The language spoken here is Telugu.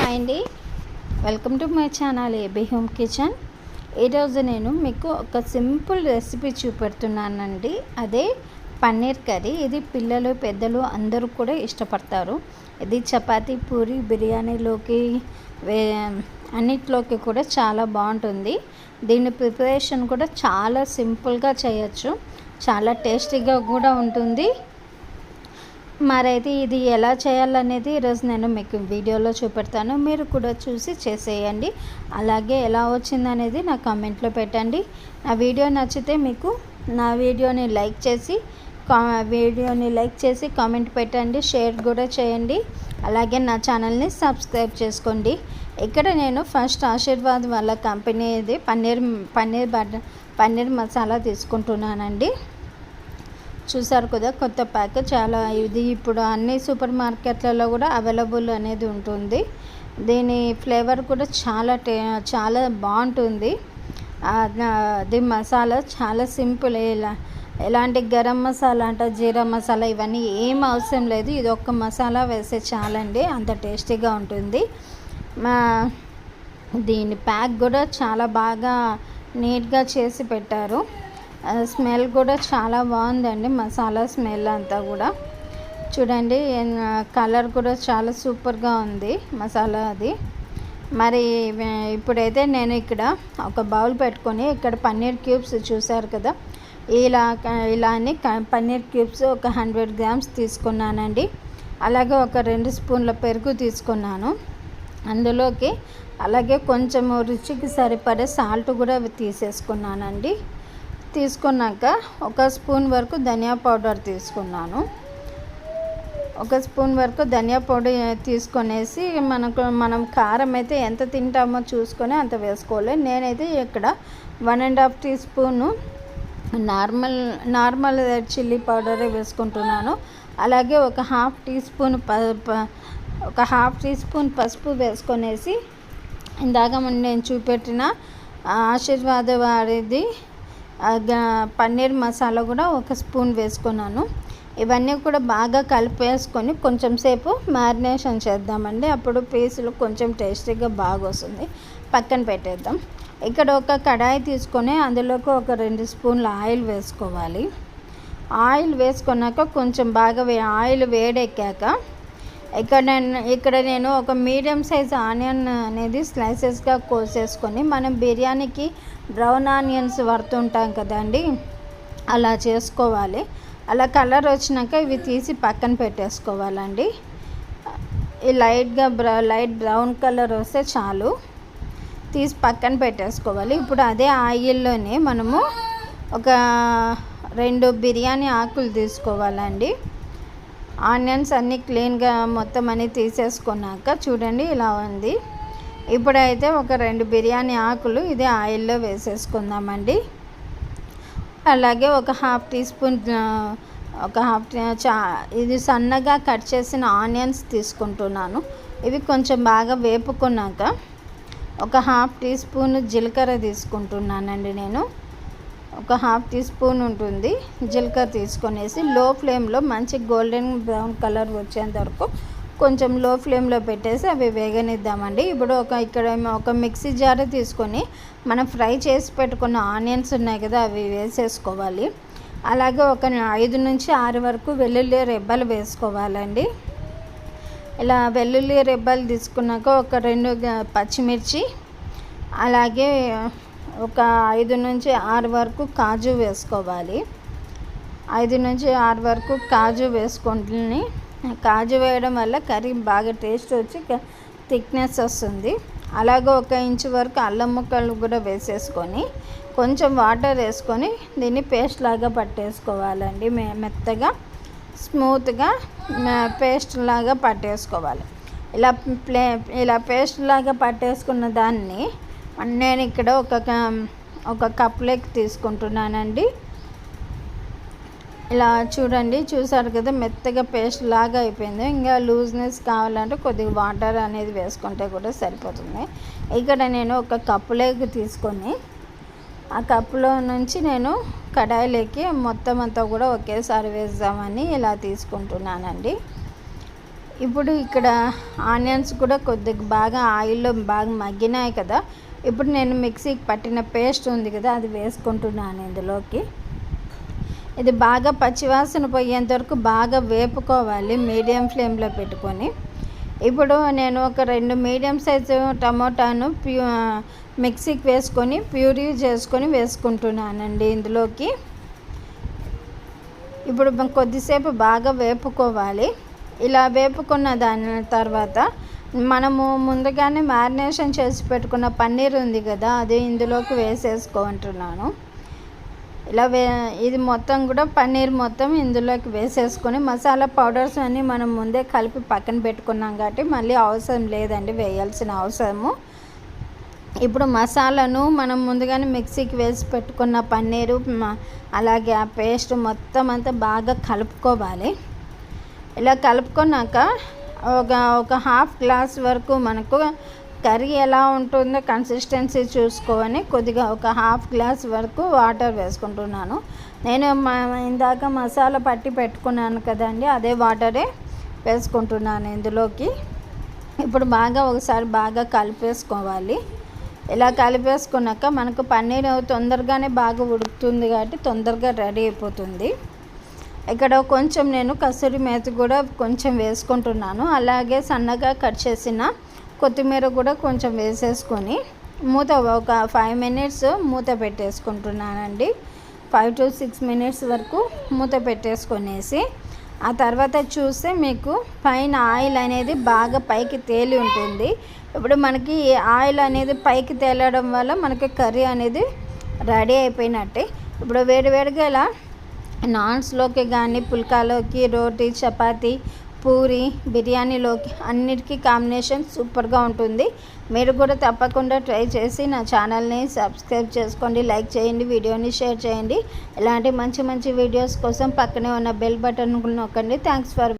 హాయ్ అండి. Welcome to my channel AB home kitchen ఈరోజు నేను మీకు ఒక సింపుల్ రెసిపీ చూపెడుతున్నానండి. అదే పన్నీర్ కర్రీ. ఇది పిల్లలు పెద్దలు అందరూ కూడా ఇష్టపడతారు. ఇది చపాతీ పూరి బిర్యానీలోకి వే అన్నిట్లోకి కూడా చాలా బాగుంటుంది. దీని ప్రిపరేషన్ కూడా చాలా సింపుల్గా చేయొచ్చు. చాలా టేస్టీగా కూడా ఉంటుంది. మరైతే ఇది ఎలా చేయాలనేది ఈరోజు నేను మీకు వీడియోలో చూపెడతాను. మీరు కూడా చూసి చేసేయండి. అలాగే ఎలా వచ్చిందనేది నా కామెంట్లో పెట్టండి. నా వీడియో నచ్చితే మీకు నా వీడియోని లైక్ చేసి కా వీడియోని లైక్ చేసి కామెంట్ పెట్టండి. షేర్ కూడా చేయండి. అలాగే నా ఛానల్ని సబ్స్క్రైబ్ చేసుకోండి. ఇక్కడ నేను ఫస్ట్ ఆశీర్వాద్ వాళ్ళ కంపెనీది పన్నీర్ పన్నీర్ బటర్ పన్నీర్ మసాలా తీసుకుంటున్నానండి. చూసారు కదా కొత్త ప్యాక్ చాలా ఇది. ఇప్పుడు అన్ని సూపర్ మార్కెట్లలో కూడా అవైలబుల్ అనేది ఉంటుంది. దీని ఫ్లేవర్ కూడా చాలా టే చాలా బాగుంటుంది. అది మసాలా చాలా సింపుల్. ఇలా ఎలాంటి గరం మసాలా అంటే జీరా మసాలా ఇవన్నీ ఏం అవసరం లేదు. ఇది ఒక్క మసాలా వేస్తే చాలండి అంత టేస్టీగా ఉంటుంది. మా దీని ప్యాక్ కూడా చాలా బాగా నీట్గా చేసి పెట్టారు. స్మెల్ కూడా చాలా బాగుందండి మసాలా స్మెల్ అంతా కూడా. చూడండి కలర్ కూడా చాలా సూపర్గా ఉంది మసాలా అది. మరి ఇప్పుడైతే నేను ఇక్కడ ఒక బౌల్ పెట్టుకొని ఇక్కడ పన్నీర్ క్యూబ్స్ చూశారు కదా ఇలా ఇలా అని పన్నీర్ క్యూబ్స్ ఒక హండ్రెడ్ గ్రామ్స్ తీసుకున్నానండి. అలాగే ఒక రెండు స్పూన్ల పెరుగు తీసుకున్నాను. అందులోకి అలాగే కొంచెము రుచికి సరిపడే సాల్ట్ కూడా తీసేసుకున్నానండి. తీసుకున్నాక ఒక స్పూన్ వరకు ధనియా పౌడర్ తీసుకున్నాను. ఒక స్పూన్ వరకు ధనియా పౌడర్ తీసుకొనేసి మనకు మనం కారం అయితే ఎంత తింటామో చూసుకొని అంత వేసుకోవాలి. నేనైతే ఇక్కడ one and half teaspoon normal normal chilli పౌడరే వేసుకుంటున్నాను. అలాగే ఒక హాఫ్ టీ స్పూన్ ప ఒక హాఫ్ టీ స్పూన్ పసుపు వేసుకొనేసి ఇందాక నేను చూపెట్టిన ఆశీర్వాద వారిది పన్నీర్ మసాలా కూడా ఒక స్పూన్ వేసుకున్నాను. ఇవన్నీ కూడా బాగా కలిపేసుకొని కొంచెం సేపు మ్యారినేషన్ చేద్దామండి. అప్పుడు పీసులు కొంచెం టేస్టీగా బాగా వస్తుంది పక్కన పెట్టేద్దాం. ఇక్కడ ఒక కడాయి తీసుకొని అందులోకి ఒక రెండు స్పూన్ల ఆయిల్ వేసుకోవాలి. ఆయిల్ వేసుకున్నాక కొంచెం బాగా ఆయిల్ వేడెక్కాక ఇక్కడ నేను ఇక్కడ నేను ఒక మీడియం సైజ్ ఆనియన్ అనేది స్లైసెస్గా కోసేసుకొని మనం బిర్యానీకి బ్రౌన్ ఆనియన్స్ వడుతుంటాం కదండి అలా చేసుకోవాలి. అలా కలర్ వచ్చినాక ఇవి తీసి పక్కన పెట్టేసుకోవాలండి. ఈ లైట్గా బ్రౌ లైట్ బ్రౌన్ కలర్ వస్తే చాలు. తీసి పక్కన పెట్టేసుకోవాలి. ఇప్పుడు అదే ఆయిల్లోనే మనము ఒక రెండు బిర్యానీ ఆకులు తీసుకోవాలండి. ఆనియన్స్ అన్నీ క్లీన్గా మొత్తం అన్నీ తీసేసుకున్నాక చూడండి ఇలా ఉంది. ఇప్పుడైతే ఒక రెండు బిర్యానీ ఆకులు ఇది ఆయిల్లో వేసేసుకుందామండి. అలాగే ఒక హాఫ్ టీ స్పూన్ ఒక హాఫ్ చా ఇది సన్నగా కట్ చేసిన ఆనియన్స్ తీసుకుంటున్నాను. ఇవి కొంచెం బాగా వేపుకున్నాక ఒక హాఫ్ టీ స్పూన్ జీలకర్ర తీసుకుంటున్నానండి నేను. ఒక హాఫ్ టీ స్పూన్ ఉంటుంది. జీలకర్ర తీసుకొనేసి లో ఫ్లేమ్లో మంచి గోల్డెన్ బ్రౌన్ కలర్ వచ్చేంత వరకు కొంచెం లో ఫ్లేమ్లో పెట్టేసి అవి వేగనిద్దామండి. ఇప్పుడు ఒక ఇక్కడ ఒక మిక్సీ జార్ తీసుకొని మనం ఫ్రై చేసి పెట్టుకున్న ఆనియన్స్ ఉన్నాయి కదా అవి వేసేసుకోవాలి. అలాగే ఒక ఐదు నుంచి ఆరు వరకు వెల్లుల్లి రెబ్బలు వేసుకోవాలండి. ఇలా వెల్లుల్లి రెబ్బలు తీసుకున్నాక ఒక రెండు పచ్చిమిర్చి అలాగే ఒక ఐదు నుంచి ఆరు వరకు కాజు వేసుకోవాలి. ఐదు నుంచి ఆరు వరకు కాజు వేసుకొని కాజు వేయడం వల్ల కర్రీ బాగా టేస్ట్ వచ్చి థిక్నెస్ వస్తుంది. అలాగే ఒక ఇంచు వరకు అల్లం ముక్కలు కూడా వేసేసుకొని కొంచెం వాటర్ వేసుకొని దీన్ని పేస్ట్ లాగా పట్టేసుకోవాలండి. మె మెత్తగా స్మూత్గా పేస్ట్ లాగా పట్టేసుకోవాలి. ఇలా ప్లే ఇలా పేస్ట్ లాగా పట్టేసుకున్న దాన్ని నేను ఇక్కడ ఒక ఒక కప్లోకి తీసుకుంటున్నానండి. ఇలా చూడండి చూసారు కదా మెత్తగా పేస్ట్ లాగా అయిపోయింది. ఇంకా లూజ్నెస్ కావాలంటే కొద్దిగా వాటర్ అనేది వేసుకుంటే కూడా సరిపోతుంది. ఇక్కడ నేను ఒక కప్పులోకి తీసుకొని ఆ కప్పులో నుంచి నేను కడాయిలోకి మొత్తం అంతా కూడా ఒకేసారి వేద్దామని ఇలా తీసుకుంటున్నానండి. ఇప్పుడు ఇక్కడ ఆనియన్స్ కూడా కొద్దిగా బాగా ఆయిల్లో బాగా మగ్గినాయి కదా. ఇప్పుడు నేను మిక్సీకి పట్టిన పేస్ట్ ఉంది కదా అది వేసుకుంటున్నాను ఇందులోకి. ఇది బాగా పచ్చివాసన పోయేంత వరకు బాగా వేపుకోవాలి మీడియం ఫ్లేమ్లో పెట్టుకొని. ఇప్పుడు నేను ఒక రెండు మీడియం సైజు టమోటాను ప్యూ మిక్సీకి వేసుకొని ప్యూరీ చేసుకొని వేసుకుంటున్నానండి ఇందులోకి. ఇప్పుడు కొద్దిసేపు బాగా వేపుకోవాలి. ఇలా వేపుకున్న దాని తర్వాత మనము ముందుగానే మ్యారినేషన్ చేసి పెట్టుకున్న పన్నీర్ ఉంది కదా అది ఇందులోకి వేసేసుకుంటున్నాను. ఇలా వే ఇది మొత్తం కూడా పన్నీర్ మొత్తం ఇందులోకి వేసేసుకొని మసాలా పౌడర్స్ అన్నీ మనం ముందే కలిపి పక్కన పెట్టుకున్నాం కాబట్టి మళ్ళీ అవసరం లేదండి వేయాల్సిన అవసరము. ఇప్పుడు మసాలాను మనం ముందుగానే మిక్సీకి వేసి పెట్టుకున్న పన్నీరు అలాగే ఆ పేస్ట్ మొత్తం అంతా బాగా కలుపుకోవాలి. ఇలా కలుపుకున్నాక ఒక ఒక హాఫ్ గ్లాస్ వరకు మనకు కర్రీ ఎలా ఉంటుందో కన్సిస్టెన్సీ చూసుకొని కొద్దిగా ఒక హాఫ్ గ్లాస్ వరకు వాటర్ వేసుకుంటున్నాను. నేను ఇందాక మసాలా పట్టి పెట్టుకున్నాను కదండి అదే వాటరే వేసుకుంటున్నాను ఇందులోకి. ఇప్పుడు బాగా ఒకసారి బాగా కలిపేసుకోవాలి. ఇలా కలిపేసుకున్నాక మనకు పన్నీర్ తొందరగానే బాగా ఉడుకుతుంది కాబట్టి తొందరగా రెడీ అయిపోతుంది. ఇక్కడ కొంచెం నేను కసూరి మేతి కూడా కొంచెం వేసుకుంటున్నాను. అలాగే సన్నగా కట్ చేసిన కొత్తిమీర కూడా కొంచెం వేసేసుకొని మూత ఒక ఫైవ్ మినిట్స్ మూత పెట్టేసుకుంటున్నానండి. ఫైవ్ టు సిక్స్ మినిట్స్ వరకు మూత పెట్టేసుకొనేసి ఆ తర్వాత చూస్తే మీకు పైన ఆయిల్ అనేది బాగా పైకి తేలి ఉంటుంది. ఇప్పుడు మనకి ఆయిల్ అనేది పైకి తేలడం వల్ల మనకి కర్రీ అనేది రెడీ అయిపోయినట్టే. ఇప్పుడు వేడివేడిగా ఇలా నాన్స్లోకి కానీ పుల్కాలోకి రోటీ చపాతీ పూరి బిర్యానీలోకి అన్నిటికీ కాంబినేషన్ సూపర్గా ఉంటుంది. మీరు కూడా తప్పకుండా ట్రై చేసి నా ఛానల్ని సబ్స్క్రైబ్ చేసుకోండి లైక్ చేయండి వీడియోని షేర్ చేయండి. ఇలాంటి మంచి మంచి వీడియోస్ కోసం పక్కనే ఉన్న బెల్ బటన్ నొక్కండి. Thanks for